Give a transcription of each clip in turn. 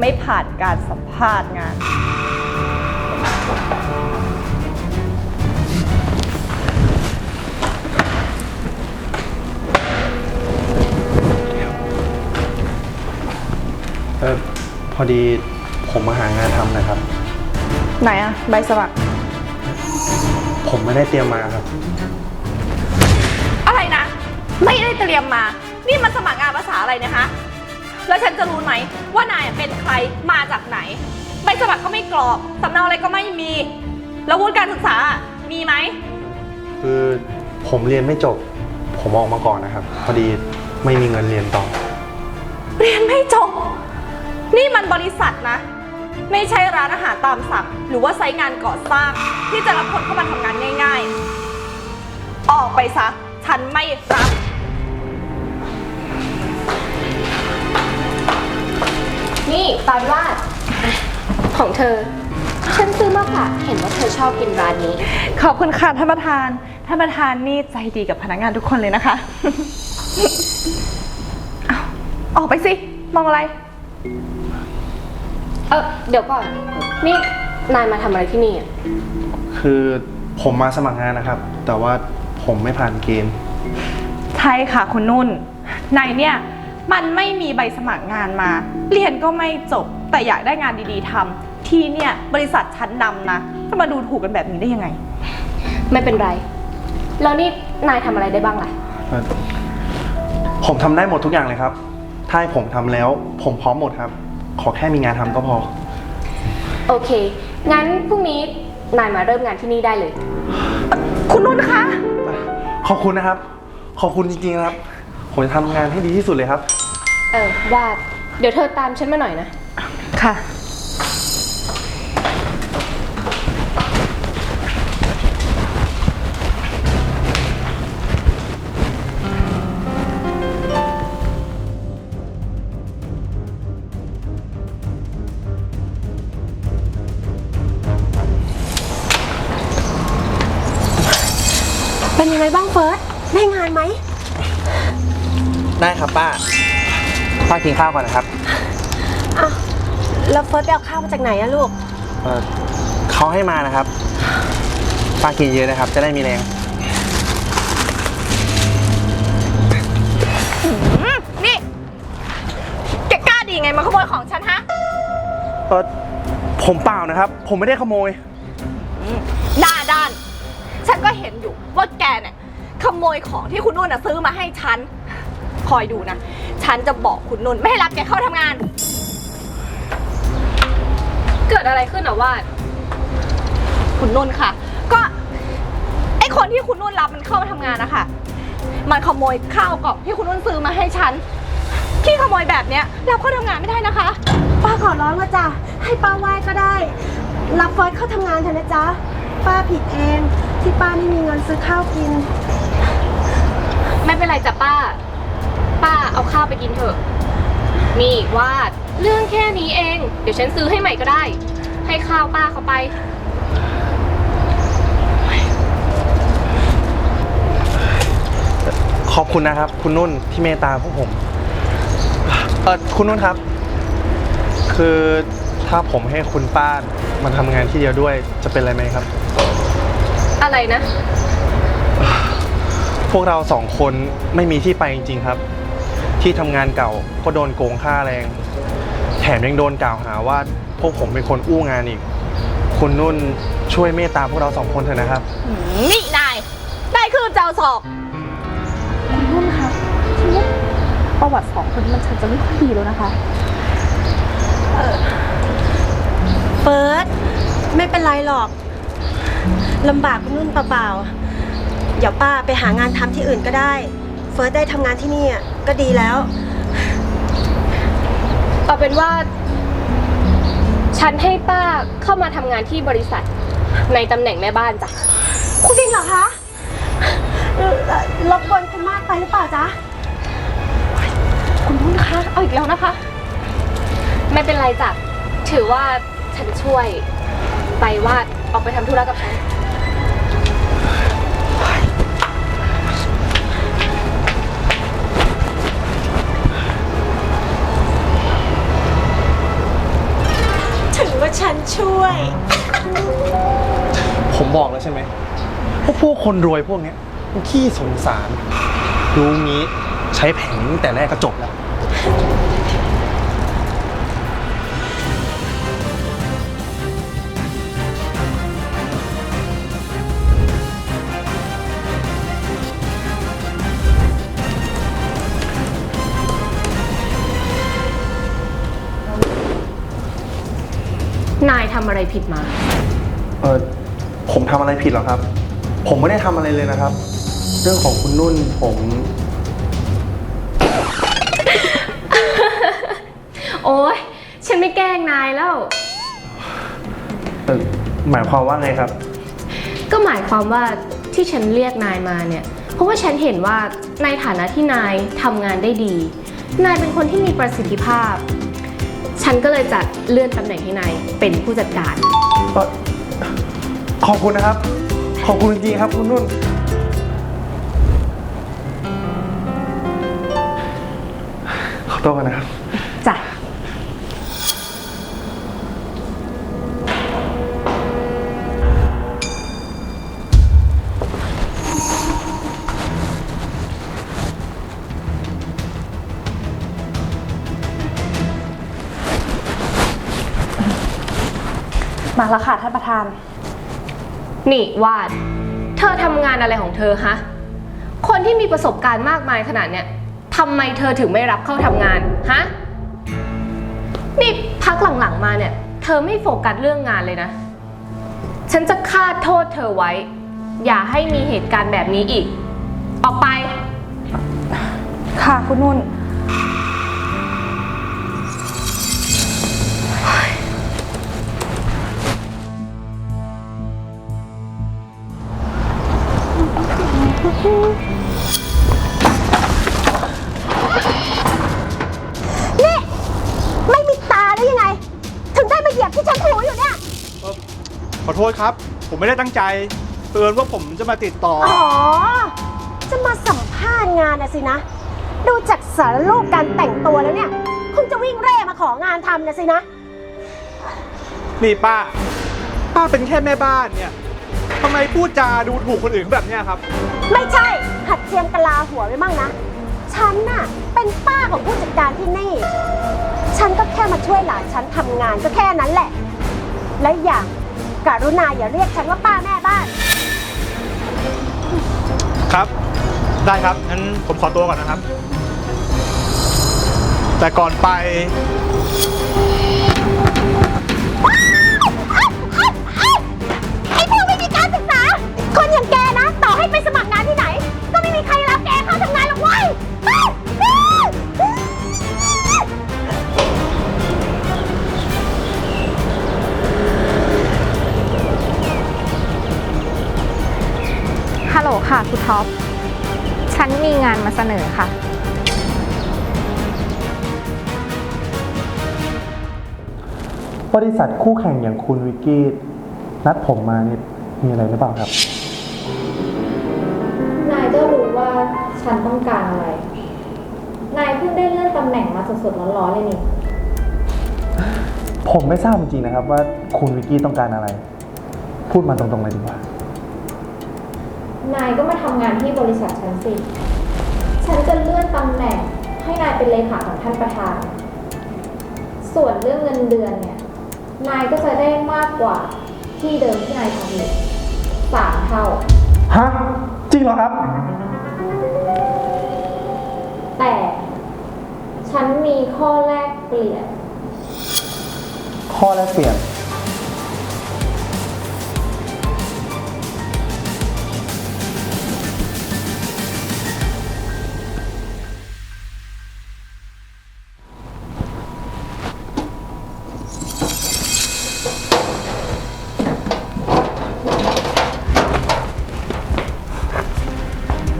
ไม่ผ่านการสัมภาษณ์งาน เออพอดีผมมาหางานทำนะครับ ไหนอะใบสมัคร ผมไม่ได้เตรียมมาครับ อะไรนะ ไม่ได้เตรียมมา นี่มันสมัครงานภาษาอะไรเนะคะ แล้วฉันจะรู้ไหมว่านายเป็นใครมาจากไหนใบสมัครก็ไม่กรอกสำเนาอะไรก็ไม่มี แล้ววุฒิการศึกษาอะมีไหมคือผมเรียนไม่จบ ผมออกมาก่อนนะครับ พอดีไม่มีเงินเรียนต่อ เรียนไม่จบ นี่มันบริษัทนะ ไม่ใช่ร้านอาหารตามสั่งหรือว่าไซต์งานก่อสร้าง ที่จะรับคนเข้ามาทำงานง่าย ๆ ออกไปซะ ฉันไม่รับ นี่ปานวาดของเธอ ฉันซื้อมาฝากเห็นว่าเธอชอบกินร้านนี้ ขอบคุณค่ะท่านประธาน ท่านประธานนี่ใจดีกับพนักงานทุกคนเลยนะคะ เอาออกไปสิ มองอะไร เออเดี๋ยวก่อน นี่นายมาทำอะไรที่นี่อะคือผมมาสมัครงานนะครับ แต่ว่าผมไม่ผ่านเกณฑ์ ใช่ค่ะคุณนุ่นนายเนี่ย มันไม่มีใบสมัครงานมา เรียนก็ไม่จบ แต่อยากได้งานดีๆทำที่เนี่ยบริษัทชั้นนำนะจะมาดูถูกกันแบบนี้ได้ยังไง ไม่เป็นไร แล้วนี่นายทำอะไรได้บ้างล่ะ เอ่อผมทำได้หมดทุกอย่างเลยครับ ถ้าให้ผมทำแล้ว ผมพร้อมหมดครับ ขอแค่มีงานทำก็พอ โอเค งั้นพรุ่งนี้นายมาเริ่มงานที่นี่ได้เลย คุณนุ่นคะ ขอบคุณนะครับ ขอบคุณจริงๆนะครับ ผมจะทำงานให้ดีที่สุดเลยครับ เออวาดเดี๋ยวเธอตามฉันมาหน่อยนะ ค่ะ ได้ครับป้า ป้ากินข้าวก่อนนะครับอะแล้วเฟิร์สไปเอาข้าวมาจากไหนอะลูก เอ่อเขาให้มานะครับ ป้ากินเยอะนะครับ จะได้มีแรงนี่ แกกล้าดีไงมาขโมยของฉันฮะ เออผมเปล่านะครับ ผมไม่ได้ขโมย หน้าด้าน ฉันก็เห็นอยู่ว่าแกเนี่ยขโมยของที่คุณนุ่นน่ะซื้อมาให้ฉัน คอยดูนะ ฉันจะบอกคุณนุ่นไม่ให้รับแกเข้าทำงาน เกิดอะไรขึ้นอะวาดคุณนุ่นค่ะ ก็ไอคนที่คุณนุ่นรับมันเข้ามาทำงานนะคะ มันขโมยข้าวกล่องที่คุณนุ่นซื้อมาให้ฉัน ที่ขโมยแบบเนี้ยรับเข้าทำงานไม่ได้นะคะ ป้าขอร้องว่าจ้ะให้ป้าไหว้ก็ได้ รับเฟิร์สเข้าทำงานเถอะนะจ๊ะ ป้าผิดเอง ที่ป้าไม่มีเงินซื้อข้าวกิน ไม่เป็นไรจ้ะป้า ป้าเอาข้าวไปกินเถอะ นี่วาดเรื่องแค่นี้เอง เดี๋ยวฉันซื้อให้ใหม่ก็ได้ ให้ข้าวป้าเขาไป ขอบคุณนะครับ คุณนุ่นที่เมตตาพวกผมเออคุณนุ่นครับ คือถ้าผมให้คุณป้ามาทำงานที่เดียวด้วยจะเป็นอะไรไหมครับ อะไรนะ พวกเราสองคนไม่มีที่ไปจริงๆครับ ที่ทำงานเก่าก็โดนโกงค่าแรง แถมยังโดนกล่าวหาว่า พวกผมเป็นคนอู้งานอีก คุณนุ่นช่วยเมตตาพวกเราสองคนเถอะนะครับ นี่นายได้คือเจ้าสอบคุณนุ่นคะฉันว่าประวัติสองคนนี้มันฉันจะไม่ค่อยดีแล้วนะคะ เฟิร์สไม่เป็นไรหรอกลำบากคุณนุ่นเปล่าๆเดี๋ยวป้าไปหางานทำที่อื่นก็ได้เฟิร์สได้ทำงานที่นี่อะก็ดีแล้ว เอาเป็นว่า ฉันให้ป้าเข้ามาทำงานที่บริษัทในตำแหน่งแม่บ้านจ้ะ คุณจริงเหรอคะเอ่อเอ่อรบกวนคุณมากไปหรือเปล่าจ๊ะ คุณนุ่นคะ เอาอีกแล้วนะคะ ไม่เป็นไรจ้ะ ถือว่าฉันช่วย ไปวาดออกไปทำธุระกับฉัน ฉันช่วย ผมบอกแล้วใช่ไหมว่าพวกคนรวยพวกเนี้ยมันขี้สงสาร รู้งี้ใช้แผงนี้ตั้งแต่แรกก็จบแล้ว นายทำอะไรผิดมา เออผมทำอะไรผิดเหรอครับ ผมไม่ได้ทำอะไรเลยนะครับ เรื่องของคุณนุ่นผม โอ๊ย ฉันไม่แกล้งนายแล้ว เออหมายความว่าไงครับ ก็หมายความว่าที่ฉันเรียกนายมาเนี่ย เพราะว่าฉันเห็นว่าในฐานะที่นายทำงานได้ดี นายเป็นคนที่มีประสิทธิภาพ ฉันก็เลยจัดเลื่อนตำแหน่งให้นายเป็นผู้จัดการ เอ่อขอบคุณนะครับ ขอบคุณจริงๆครับคุณนุ่น ขอโทษกันนะครับ มาแล้วค่ะท่านประธาน นี่วาด เธอทำงานอะไรของเธอฮะ คนที่มีประสบการณ์มากมายขนาดเนี้ยทำไมเธอถึงไม่รับเข้าทำงานฮะ นี่พักหลังๆมาเนี่ย เธอไม่โฟกัสเรื่องงานเลยนะ ฉันจะคาดโทษเธอไว้ อย่าให้มีเหตุการณ์แบบนี้อีก ออกไป ค่ะคุณนุ่น ครับ ผมไม่ได้ตั้งใจเตือนว่าผมจะมาติดต่อ อ๋อ จะมาสัมภาษณ์งานนะสินะ ดูจากสารรูปการแต่งตัวแล้วเนี่ยคุณจะวิ่งเร่มาของานทำนะสินะ นี่ป้า ป้าเป็นแค่แม่บ้านเนี่ยทำไมพูดจาดูถูกคนอื่นเขาแบบเนี้ยครับ ไม่ใช่ หัดเจียมกะลาหัวไว้บ้างนะ ฉันน่ะ เป็นป้าของผู้จัดการที่นี่ ฉันก็แค่มาช่วยหลานฉันทำงานก็แค่นั้นแหละ และอย่าง กรุณาอย่าเรียกฉันว่าป้าแม่บ้าน ครับ ได้ครับงั้นผมขอตัวก่อนนะครับ แต่ก่อนไป ฮัลโหลค่ะคุณท็อป ฉันมีงานมาเสนอค่ะ บริษัทคู่แข่งอย่างคุณวิกกี้นัดผมมาเนี่ยมีอะไรหรือเปล่าครับ นายก็รู้ว่าฉันต้องการอะไร นายเพิ่งได้เลื่อนตำแหน่งมาสดๆร้อนๆเลยนี่ ผมไม่ทราบจริงๆนะครับว่าคุณวิกกี้ต้องการอะไร พูดมาตรงๆเลยดีกว่า นายก็มาทำงานที่บริษัทฉันสิ ฉันจะเลื่อนตำแหน่งให้นายเป็นเลขาของท่านประธาน ส่วนเรื่องเงินเดือนเนี่ย นายก็จะได้มากกว่าที่เดิมที่นายทำอยู่สามเท่า ฮะ จริงเหรอครับ แต่ฉันมีข้อแลกเปลี่ยน ข้อแรกเปลี่ยน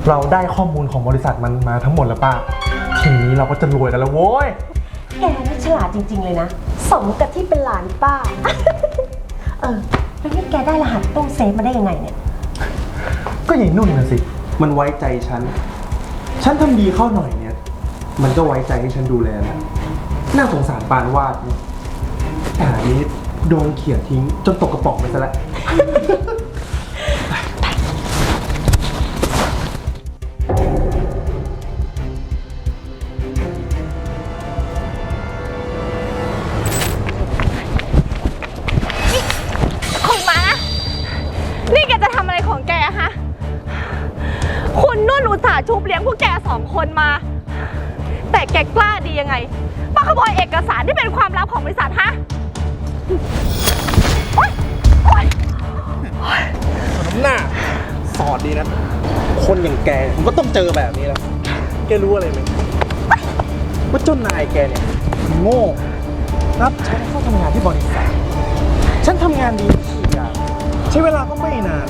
เราได้ข้อมูลของบริษัทมันมาทั้งหมดแล้วป้าทีนี้เราก็จะรวยกันแล้วโว้ยแกนี่ฉลาดจริง ๆ เลยนะ สมกับที่เป็นหลานป้า เออแล้วนี่แกได้รหัสตู้เซฟมาได้ยังไงเนี่ย ก็อย่างนุ่นนะสิ มันไว้ใจฉัน ฉันทำดีเข้าหน่อยเนี่ย มันก็ไว้ใจให้ฉันดูแลนะน่าสงสารปานวาดเนี่ยแต่อันนี้โดนเขี่ยทิ้งจนตกกระป๋องไปซะแล้ว สองคนมา แต่แกกล้าดียังไงมาขโมยเอกสารที่เป็นความลับของบริษัทฮะโอ๊ยโอ๊ยหน้า สอดดีนะ คนอย่างแกผมก็ต้องเจอแบบนี้แหละแกรู้อะไรไหมว่าเจ้านายแกเนี่ยโง่รับฉันเข้าทำงานที่บริษัท ฉันทำงานดีทุกอย่างใช้เวลาก็ไม่นาน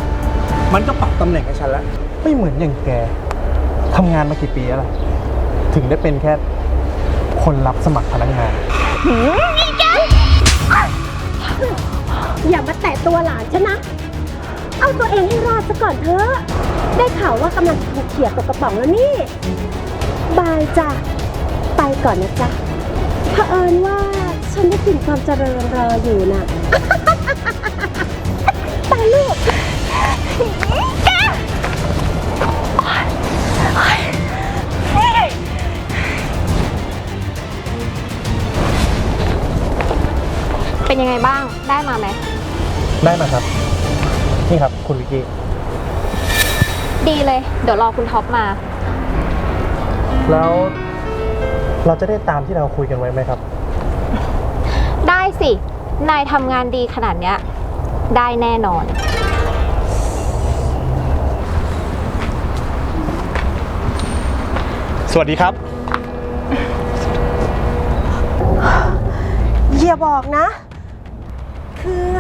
มันก็ปรับตำแหน่งให้ฉันแล้ว ไม่เหมือนอย่างแก ทำงานมากี่ปีแล้วล่ะ ถึงได้เป็นแค่คนรับสมัครพนักงานอย่ามาแตะตัวหลานฉันนะ เอาตัวเองให้รอดซะก่อนเถอะ ได้ข่าวว่ากำลังถูกเขี่ยตกกระป๋องแล้วนี่ บายจ้ะ ไปก่อนนะจ๊ะเผอิญว่าฉันได้กลิ่นความเจริญรออยู่น่ะ ไปลูก เป็นยังไงบ้าง ได้มาไหม ได้มาครับ นี่ครับคุณวิกกี้ ดีเลย เดี๋ยวรอคุณท็อปมา แล้วเราจะได้ตามที่เราคุยกันไว้ไหมครับ ได้สิ นายทำงานดีขนาดเนี้ย ได้แน่นอน สวัสดีครับ อย่าบอกนะ คือ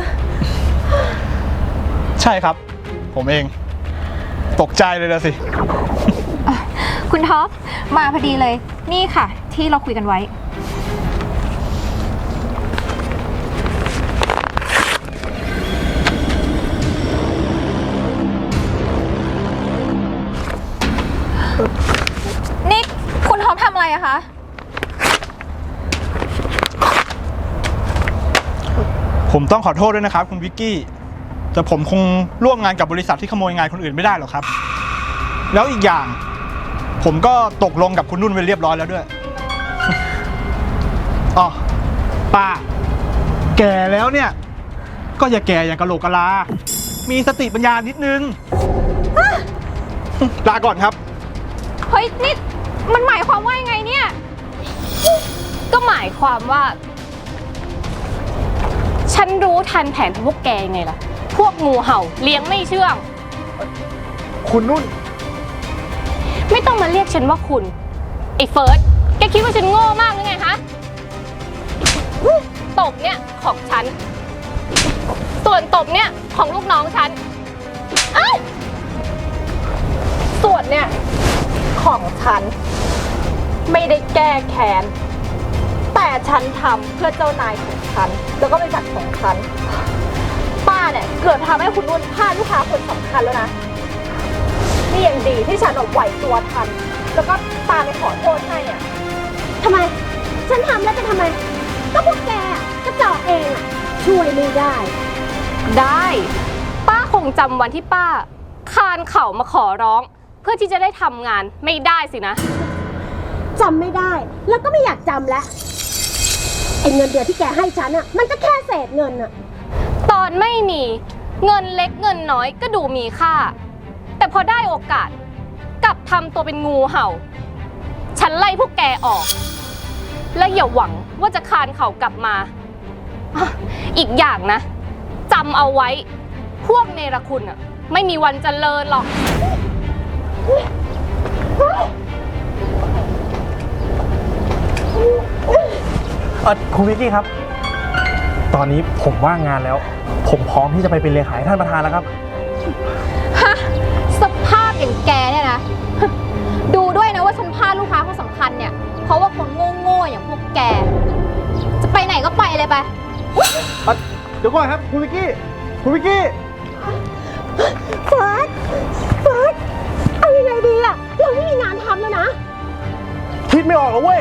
ใช่ครับ ผมเอง ตกใจเลยนะสิ คุณท็อปมาพอดีเลย นี่ค่ะ ที่เราคุยกันไว้ นี่คุณท็อปทำอะไรอะคะ ผมต้องขอโทษด้วยนะครับ คุณวิกกี้ แต่ผมคงร่วมงานกับบริษัทที่ขโมยงานคนอื่นไม่ได้หรอกครับ แล้วอีกอย่าง ผมก็ตกลงกับคุณนุ่นไว้เรียบร้อยแล้วด้วยอ๋อป้า แก่แล้วเนี่ย ก็อย่าแก่อย่างกะโหลกกะลา มีสติปัญญานิดนึง ลาก่อนครับ เฮ้ยนี่มันหมายความว่ายังไงเนี่ย ก็หมายความว่า นรู้ทันแผนของพวกแกยังไงล่ะ พวกงูเห่าเลี้ยงไม่เชื่อง คุณนุ่น ไม่ต้องมาเรียกฉันว่าคุณ ไอ้เฟิร์ส แกคิดว่าฉันโง่มากหรือไงฮะตบเนี่ยของฉัน ส่วนตบเนี่ยของลูกน้องฉันเอ้ยส่วนเนี่ยของฉัน ไม่ได้แก้แค้น แต่ฉันทำเพื่อเจ้านายของฉัน แล้วก็บริษัทของฉัน ป้าเนี่ยเกือบทำให้คุณนุ่นพลาดลูกค้าคนสำคัญแล้วนะ นี่ยังดีที่ฉันเอาไหวตัวทัน แล้วก็ตามไปขอโทษให้อะ ทำไม ฉันทำแล้วจะทำไม ก็พวกแกอะก็จอกเองอะช่วยไม่ได้ ได้ ป้าคงจำวันที่ป้า คานเข่ามาขอร้อง เพื่อที่จะได้ทำงานไม่ได้สินะ จำไม่ได้ แล้วก็ไม่อยากจำแล้วไอ้ เงินเดือนที่แกให้ฉันอะมันก็แค่เศษเงินอะตอนไม่มีเงินเล็กเงินน้อยก็ดูมีค่า แต่พอได้โอกาสกลับทำตัวเป็นงูเห่า ฉันไล่พวกแกออก และอย่าหวังว่าจะคานเข่ากลับมาอะอีกอย่างนะจำเอาไว้ พวกเนรคุณอะไม่มีวันเจริญหรอก เออคุณวิกกี้ครับ ตอนนี้ผมว่างงานแล้ว ผมพร้อมที่จะไปเป็นเลขาให้ท่านประธานแล้วครับ ฮะ สภาพอย่างแกเนี่ยนะ ดูด้วยนะว่าฉันพลาดลูกค้าคนสำคัญเนี่ย เพราะว่าคนโง่ๆอย่างพวกแก จะไปไหนก็ไปเลยไป เดี๋ยวก่อนครับ คุณวิกกี้ คุณวิกกี้ เฟิร์สเฟิร์สเอายังไงดีอะเราไม่มีงานทำแล้วนะ คิดไม่ออกแล้วเว้ย